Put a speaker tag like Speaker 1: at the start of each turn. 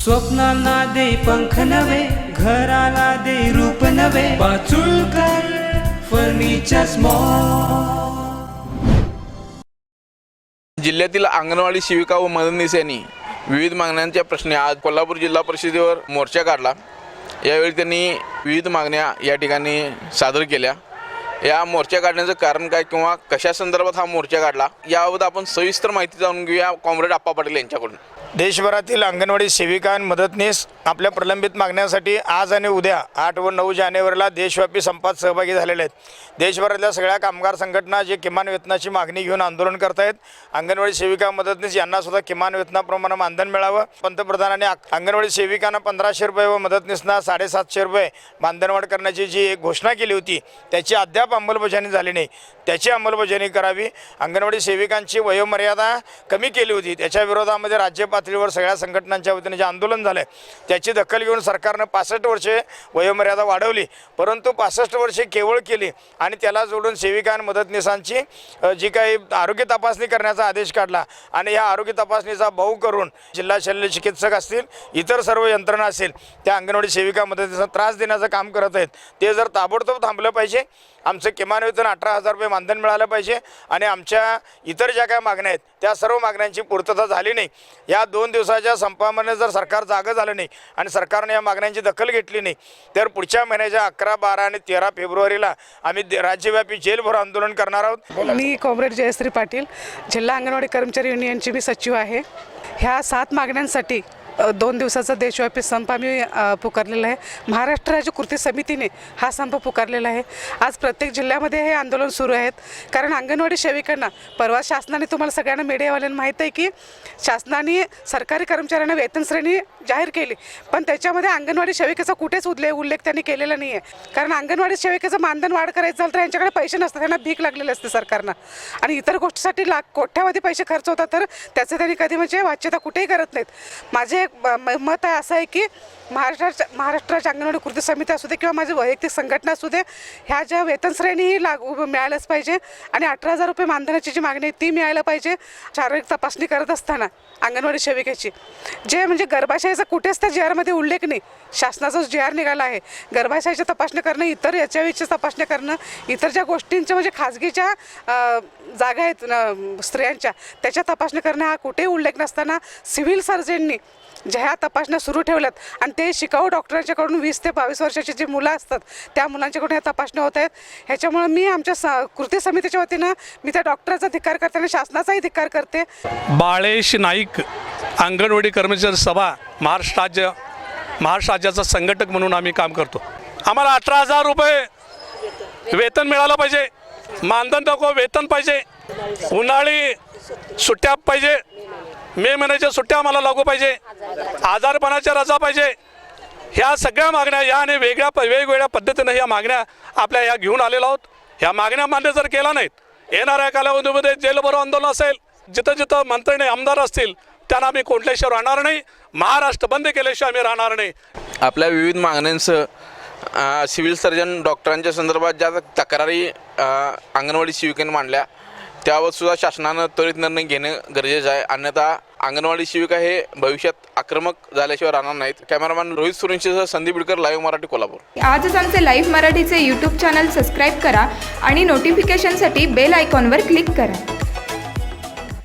Speaker 1: स्वप्नांना दे पंख नवे घराला दे रूप नवे पाचुळकर फर्निचर स्मॉल
Speaker 2: जिल्ह्यातील अंगणवाडी सेविका व मदतनीस यांनी विविध मागण्यांच्या प्रश्नी आज कोल्हापूर जिल्हा परिषदेवर मोर्चा काढला. यावेळी त्यांनी विविध मागण्या या ठिकाणी सादर केल्या. या मोर्चा काढण्याचं कारण काय किंवा कशा संदर्भात हा मोर्चा काढला याबाबत आपण सविस्तर माहिती जाणून घेऊया. कॉम्रेड आप्पा पाटील यांच्याकडून.
Speaker 3: देशभरातील अंगणवाडी सेविका आणि मदतनीस आपल्या प्रलंबित मागण्यासाठी आज आणि उद्या आठ व नऊ जानेवारीला देशव्यापी संपात सहभागी झालेले आहेत. देशभरातल्या सगळ्या कामगार संघटना जे किमान वेतनाची मागणी घेऊन आंदोलन करत आहेत अंगणवाडी सेविका मदतनीस यांना सुद्धा किमान वेतनाप्रमाणे मानधन मिळावं. पंतप्रधानांनी अंगणवाडी सेविकांना पंधराशे रुपये व मदतनीसना साडेसातशे रुपये मानधनवाढ करण्याची जी एक घोषणा केली होती त्याची अद्याप अंमलबजावणी झाली नाही. त्याची अंमलबजावणी करावी. अंगणवाडी सेविकांची वयोमर्यादा कमी केली होती. त्याच्या विरोधामध्ये राज्यपाल पातळीवर सगळ्या संघटनांच्या वतीने जे आंदोलन झालं त्याची दखल घेऊन सरकारनं पासष्ट वर्षे वयोमर्यादा वाढवली. परंतु पासष्ट वर्षे केवळ केली आणि त्याला जोडून सेविका आणि मदतनीसांची जी काही आरोग्य तपासणी करण्याचा आदेश काढला आणि या आरोग्य तपासणीचा भाऊ करून जिल्हा शल्य चिकित्सक असतील इतर सर्व यंत्रणा असेल त्या अंगणवाडी सेविका मदतीचा त्रास देण्याचं काम करत आहेत. ते जर ताबडतोब थांबलं पाहिजे आमचं किमान वेतन अठरा हजार रुपये मानधन मिळालं पाहिजे आणि आमच्या इतर ज्या काय मागण्या आहेत त्या सर्व मागण्यांची पूर्तता झाली नाही. या दोन दिवसाच्या संपामध्ये जर सरकार जागं झालं नाही आणि सरकारने या मागण्यांची दखल घेतली नाही तर पुढच्या महिन्याच्या अकरा बारा आणि तेरा फेब्रुवारीला आम्ही राज्यव्यापी जेलभर आंदोलन करणार आहोत.
Speaker 4: मी कॉम्रेड जयश्री पाटील जिल्हा अंगणवाडी कर्मचारी युनियनची मी सचिव आहे. ह्या सात मागण्यांसाठी दोन दिवसाचा देशव्यापी संप आम्ही पुकारलेला आहे. महाराष्ट्र राज्य कृती समितीने हा संप पुकारलेला आहे. आज प्रत्येक जिल्ह्यामध्ये हे आंदोलन सुरू आहेत. कारण अंगणवाडी सेविकांना परवा शासनाने तुम्हाला सगळ्यांना मीडियावाल्यांना माहीत आहे की शासनाने सरकारी कर्मचाऱ्यांना वेतन श्रेणी जाहीर केली. पण त्याच्यामध्ये अंगणवाडी सेविकेचा कुठेच उल्लेख उल्लेख त्यांनी केलेला नाही आहे कारण अंगणवाडी सेविकेचं मानधन वाढ करायचं झालं तर यांच्याकडे पैसे नसतात. त्यांना भीक लागलेली असते सरकारनं. आणि इतर गोष्टीसाठी लाख कोट्यावधी पैसे खर्च होतात तर त्याचं त्यांनी कधी म्हणजे वाच्यता कुठेही करत नाहीत. माझे एक ब- म- मत आहे असं आहे की महाराष्ट्राच्या महाराष्ट्राच्या अंगणवाडी कृती समिती असू दे किंवा माझी वैयक्तिक संघटना असू दे ह्या ज्या वेतन श्रेणीही लागू मिळालंच पाहिजे आणि अठरा हजार रुपये मानधनाची जी मागणी आहे ती मिळायला पाहिजे शारीरिक तपासणी करत असताना अंगणवाडी सेविकेची. जे म्हणजे गर्भाशयाचा कुठेच त्या जे आरमध्ये उल्लेख नाही शासनाचा जे आर निघाला आहे गर्भाशयाची तपासणी करणं इतर याच्याविषयी तपासणी करणं इतर ज्या गोष्टींच्या म्हणजे खाजगीच्या जागा आहेत न, स्त्रियांच्या त्याच्या तपासणी करणं हा कुठेही उल्लेख नसताना सिव्हिल सर्जननी ज्या ह्या तपासण्या सुरू ठेवल्यात आणि ते शिकाऊ डॉक्टरांच्याकडून वीस ते बावीस वर्षाची जी मुलं असतात त्या मुलांच्याकडून ह्या तपासण्या होत आहेत. ह्याच्यामुळे मी आमच्या स कृती समितीच्या वतीनं मी त्या डॉक्टरचा धिक्कार करते आणि शासनाचाही धिक्कार करते.
Speaker 5: बाळेश नाईक अंगणवाडी कर्मचारी सभा महाराष्ट्र राज्य महाराष्ट्र राज्याचा संघटक म्हणून आम्ही काम करतो. आम्हाला अठरा हजार रुपये वेतन मिळालं पाहिजे. मानधन नको वेतन पाहिजे. उन्हाळी सुट्ट्या पाहिजे. मे महिन्याच्या सुट्ट्या आम्हाला लागू पाहिजे. आजारपणाच्या रजा पाहिजे. ह्या सगळ्या मागण्या या आणि वेगळ्या प- वेगवेगळ्या पद्धतीनं ह्या मागण्या आपल्या या घेऊन आलेलो आहोत. ह्या मागण्या मान्य जर केल्या नाहीत येणाऱ्या कालावधीमध्ये जेलभरो आंदोलन असेल जिथं जिथं मंत्र्याने आमदार असतील त्यांना आम्ही कोणत्याशिवाय राहणार नाही महाराष्ट्र बंद केल्याशिवाय आम्ही राहणार नाही.
Speaker 2: आपल्या विविध मागण्यांसह सिव्हिल सर्जन डॉक्टरांच्या संदर्भात ज्या तक्रारी अंगणवाडी शिविकेने मांडल्या त्यावर सुद्धा शासनानं त्वरित निर्णय घेणं गरजेचं आहे. अन्यथा अंगणवाडी शिविका हे भविष्यात आक्रमक झाल्याशिवाय राहणार नाहीत. कॅमेरामॅन रोहित सुरेंशीसह संदीप बिडकर लाईव्ह मराठी कोल्हापूर.
Speaker 6: आजच आमचे लाईव्ह मराठीचे यूट्यूब चॅनल सबस्क्राईब करा आणि नोटिफिकेशनसाठी बेल आयकॉनवर क्लिक करा.